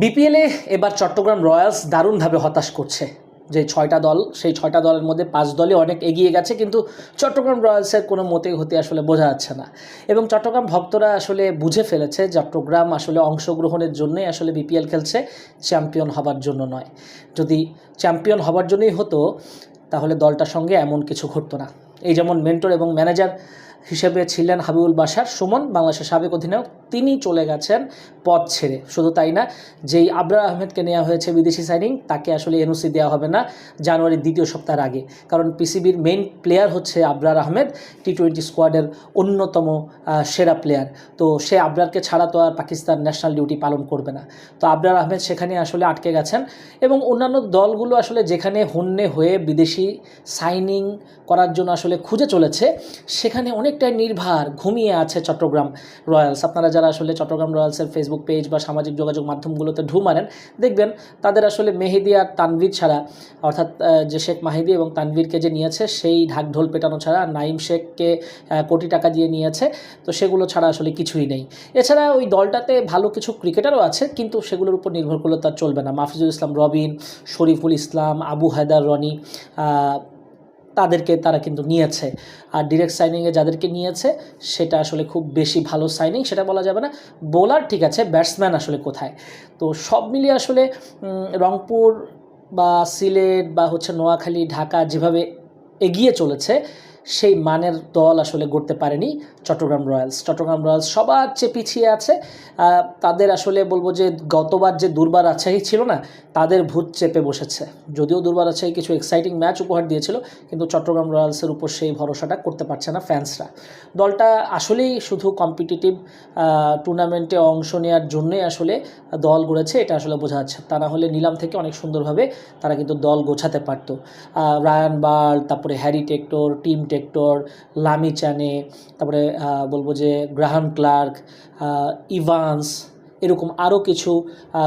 বিপিএলে এবার চট্টগ্রাম রয়্যালস দারুণভাবে হতাশ করছে। যে ছয়টা দল, সেই ছয়টা দলের মধ্যে পাঁচ দলই অনেক এগিয়ে গেছে, কিন্তু চট্টগ্রাম রয়্যালসের কোনো মতেই হতে আসলে বোঝা যাচ্ছে না। এবং চট্টগ্রাম ভক্তরা আসলে বুঝে ফেলেছে, চট্টগ্রাম আসলে অংশগ্রহণের জন্যই আসলে বিপিএল খেলছে, চ্যাম্পিয়ন হবার জন্য নয়। যদি চ্যাম্পিয়ন হবার জন্যই হতো, তাহলে দলটার সঙ্গে এমন কিছু ঘটতো না। এই যেমন মেন্টর এবং ম্যানেজার হিসেবে ছিলেন হাবিবুল বাসার সুমন, বাংলাদেশের সাবেক অধিনায়ক। তিনি চলে গেছেন পদ ছেড়ে। শুধু তাই না, যেই আবরার আহমেদকে নেওয়া হয়েছে বিদেশি সাইনিং তাকে আসলে এনওসি দেওয়া হবে না জানুয়ারির দ্বিতীয় সপ্তাহের আগে। কারণ পিসিবির মেইন প্লেয়ার হচ্ছে আবরার আহমেদ টি টোয়েন্টি স্কোয়াডের অন্যতম সেরা প্লেয়ার তো সে আবরারকে ছাড়া তো আর পাকিস্তান ন্যাশনাল ডিউটি পালন করবে না। তো আবরার আহমেদ সেখানে আসলে আটকে গেছেন এবং অন্যান্য দলগুলো আসলে যেখানে হন্যে হয়ে বিদেশি সাইনিং করার জন্য আসলে খুঁজে চলেছে, সেখানে অনেকটাই নির্ভার ঘুমিয়ে আছে চট্টগ্রাম রয়্যালস। আপনারা যারা আসলে চট্টগ্রাম রয়্যালসের ফেসবুক পেজ বা সামাজিক যোগাযোগ মাধ্যমগুলোতে ঢু মারেন, দেখবেন তাদের আসলে মেহেদি আর তানভীর ছাড়া, অর্থাৎ যে শেখ মাহিদি এবং তানভীরকে যে নিয়েছে, সেই ঢাকঢোল পেটানো ছাড়া নাইম শেখকে কোটি টাকা দিয়ে নিয়েছে, তো সেগুলো ছাড়া আসলে কিছুই নেই। এছাড়া ওই দলটাতে ভালো কিছু ক্রিকেটারও আছে, কিন্তু সেগুলোর উপর নির্ভর করলে তার চলবে না। মাফিজুল ইসলাম, রবিন, শরীফুল ইসলাম, আবু হায়দার রনি তাদেরকে তারা কিন্তু নিয়েছে। আর ডিরেক্ট সাইনিংয়ে যাদেরকে নিয়েছে, সেটা আসলে খুব বেশি ভালো সাইনিং সেটা বলা যাবে না। বোলার ঠিক আছে ব্যাটসম্যান আসলে কোথায়? তো সব মিলিয়ে আসলে রংপুর বা সিলেট বা হচ্ছে নোয়াখালী, ঢাকা যেভাবে এগিয়ে চলেছে সেই মানের দল আসলে গড়তে পারেনি চট্টগ্রাম রয়্যালস। চট্টগ্রাম রয়্যালস সবার চেয়ে পিছিয়ে আছে। তাদের আসলে বলব যে গতবার যে দুর্বার আছাই ছিল না, তাদের ভূত চেপে বসেছে। যদিও দুর্বার আছাই কিছু এক্সাইটিং ম্যাচ উপহার দিয়েছিল, কিন্তু চট্টগ্রাম রয়্যালসের উপর সেই ভরসাটা করতে পারছে না ফ্যান্সরা দলটা আসলেই শুধু কম্পিটিটিভ টুর্নামেন্টে অংশ নেওয়ার জন্যই আসলে দল গড়েছে, এটা আসলে বোঝা যাচ্ছে। তা না হলে নিলাম থেকে অনেক সুন্দরভাবে তারা কিন্তু দল গোছাতে পারতো। রায়ান বার্ল, তারপরে হ্যারি টেক্টর, টিম টেক্টর লামি চানে তারপরে বলব যে গ্রাহাম ক্লার্ক ইভান্স এরকম আরও কিছু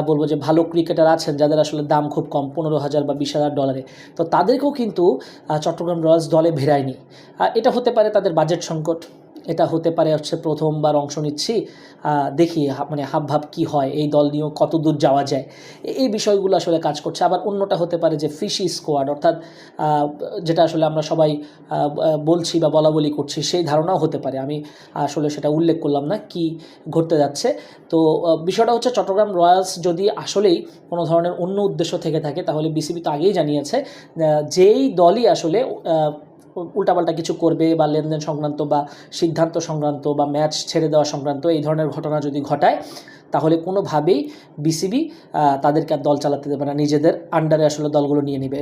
বলব যে ভালো ক্রিকেটার আছেন যাদের আসলে দাম খুব কম, পনেরো হাজার বা বিশ হাজার ডলারে তো তাদেরকেও কিন্তু চট্টগ্রাম রয়্যালস দলে ভেরায়নি। এটা হতে পারে তাদের বাজেট সংকট। এটা হতে পারে হচ্ছে প্রথমবার অংশ নিচ্ছি দেখি মানে হাব ভাব কী হয়, এই দল নিয়েও কত দূর যাওয়া যায়। এই বিষয়গুলো আসলে কাজ করছে। আবার অন্যটা হতে পারে যে ফিশি স্কোয়াড, অর্থাৎ যেটা আসলে আমরা সবাই বলছি বা বলা বলি করছি, সেই ধারণাও হতে পারে। আমি আসলে সেটা উল্লেখ করলাম না কি ঘটতে যাচ্ছে। তো বিষয়টা হচ্ছে চট্টগ্রাম রয়্যালস যদি আসলেই কোনো ধরনের অন্য উদ্দেশ্য থেকে থাকে, তাহলে বিসিবি তো আগেই জানিয়েছে যেই দলই আসলে উল্টাপাল্টা কিছু করবে বা লেনদেন সংক্রান্ত বা সিদ্ধান্ত সংক্রান্ত বা ম্যাচ ছেড়ে দেওয়া সংক্রান্ত এই ধরনের ঘটনা যদি ঘটায়, তাহলে কোনোভাবেই বিসিবি তাদেরকে আর দল চালাতে দেবে না। নিজেদের আন্ডারে আসলে দলগুলো নিয়ে নেবে।